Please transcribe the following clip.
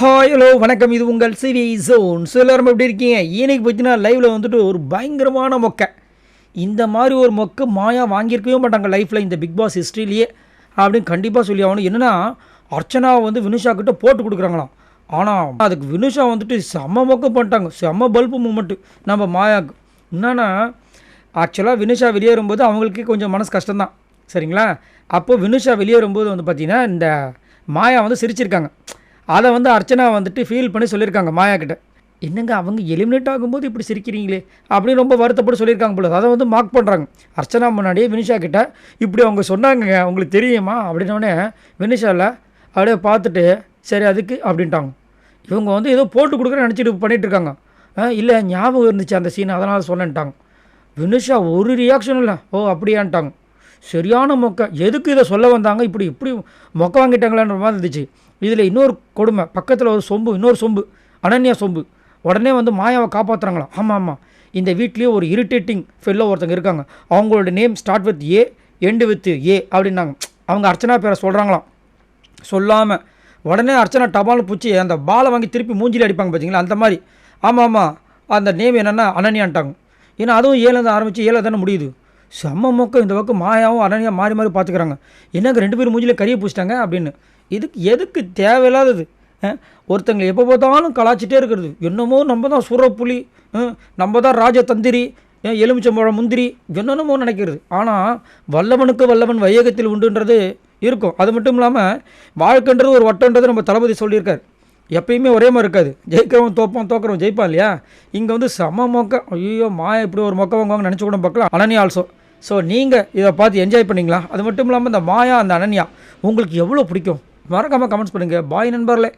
Hi hello வணக்கம். இது உங்கள் சிவி ஜோன் ஸோ எல்லாரும் எப்படி இருக்கீங்க? இன்னைக்கு பார்த்தீங்கன்னா லைவில் வந்துட்டு ஒரு பயங்கரமான மொக்கை. இந்த மாதிரி ஒரு மொக்கை மாயா வாங்கியிருக்கவே மாட்டாங்க லைஃப்பில் இந்த பிக் பாஸ் ஹிஸ்ட்ரியிலேயே அப்படின்னு கண்டிப்பாக சொல்லி ஆகணும். என்னென்னா அர்ச்சனாவை வந்து வினுஷா கிட்ட போட்டு கொடுக்குறாங்களாம். ஆனால் அதுக்கு வினுஷா வந்துட்டு செம்ம மொக்க பண்ணிட்டாங்க. செம்ம பல்பு மூமெண்ட்டு நம்ம மாயாவுக்கு. என்னன்னா ஆக்சுவலாக வினுஷா வெளியேறும்போது அவங்களுக்கே கொஞ்சம் மனசு கஷ்டம்தான். சரிங்களா? அப்போது வினுஷா வெளியேறும்போது வந்து பார்த்திங்கன்னா இந்த மாயா வந்து சிரிச்சிருக்காங்க. அதை வந்து அர்ச்சனா வந்துட்டு ஃபீல் பண்ணி சொல்லியிருக்காங்க மாயா கிட்ட. என்னங்க அவங்க எலிமினேட் ஆகும்போது இப்படி சிரிக்கிறீங்களே? அப்படின்னு ரொம்ப வருத்தப்பட்டு சொல்லியிருக்காங்க போல. அதை வந்து மார்க் பண்ணுறாங்க அர்ச்சனா முன்னாடியே வினிஷா கிட்ட இப்படி அவங்க சொன்னாங்க அவங்களுக்கு தெரியுமா? அப்படின்னோடனே வினிஷாவில் அப்படியே பார்த்துட்டு சரி அதுக்கு அப்படின்ட்டாங்க. இவங்க வந்து ஏதோ போட்டு கொடுக்குறேன்னு நினச்சிட்டு பண்ணிகிட்டு இருக்காங்க. "ஆ, இல்லை ஞாபகம் இருந்துச்சு அந்த சீன் அதனால் சொன்னேன்ட்டாங்க. வினுஷா ஒரு ரியாக்ஷனும் இல்லை. ஓ அப்படியான்ட்டாங்க. சரியான மொக்க. எதுக்கு இதை சொல்ல வந்தாங்க? இப்படி இப்படி மொக்க வாங்கிட்டாங்களான்ற மாதிரி இருந்துச்சு. இதில் இன்னொரு கொடுமை. பக்கத்தில் ஒரு சொம்பு இன்னொரு சொம்பு. அனன்யா சொம்பு. உடனே வந்து மாயாவை காப்பாற்றுறாங்களாம் ஆமாம் ஆமாம் இந்த வீட்லேயே ஒரு இரிட்டேட்டிங் ஃபெல்லோ ஒருத்தங்க இருக்காங்க. அவங்களோட name start with A end with A அப்படின்னாங்க. அவங்க அர்ச்சனா பேரை சொல்கிறாங்களாம் சொல்லாமல் உடனே அர்ச்சனா டபால்னு பூச்சி அந்த பாலை வாங்கி திருப்பி மூஞ்சில் அடிப்பாங்க பார்த்தீங்களா அந்த மாதிரி. ஆமாம் ஆமாம் அந்த நேம் என்னென்னா அனன்யான்ட்டாங்க. ஏன்னா அதுவும் ஏழுலேருந்து ஆரம்பித்து ஏழை தானே முடியுது. செம்ம மொக்கம் இந்த பக்கம் மாயாவும் அனன்யா மாறி மாறி பார்த்துக்கிறாங்க. என்னங்க ரெண்டு பேரும் மூஞ்சியில் கறியை பூச்சிட்டாங்க அப்படின்னு. இதுக்கு எதுக்கு தேவையில்லாதது? அஹ், ஒருத்தங்களை எப்போ பார்த்தாலும் கலாச்சிட்டே இருக்கிறது. என்னமோ நம்ம தான் சுரப்புலி நம்ம தான் ராஜதந்திரி எலுமிச்சம்பழம் முந்திரி என்னென்னமோ நினைக்கிறது. ஆனால் வல்லவனுக்கு வல்லவன் வையகத்தில் உண்டுன்றது இருக்கும். அது மட்டும் இல்லாமல் வாழ்க்கைன்றது ஒரு வட்டன்றது நம்ம தளபதி சொல்லியிருக்கார். எப்பயுமே ஒரே மாதிரி இருக்காது. ஜெயிக்கிறவன் தோப்பான் தோக்கிறவன் ஜெயிப்பான் இல்லையா? இங்கே வந்து செம மொக்க ஐயோ மாயா இப்படி ஒரு மொக்க வாங்குவாங்க நினச்சி கூட பார்க்கலாம். அனன்யா ஆல்சோ ஸோ நீங்கள் இதை பார்த்து என்ஜாய் பண்ணிங்களா? அது மட்டும் இல்லாமல் இந்த மாயா அந்த அனன்யா உங்களுக்கு எவ்வளோ பிடிக்கும்? மறக்காமல் கமெண்ட்ஸ் பண்ணுங்கள் பாய் நண்பர்களே.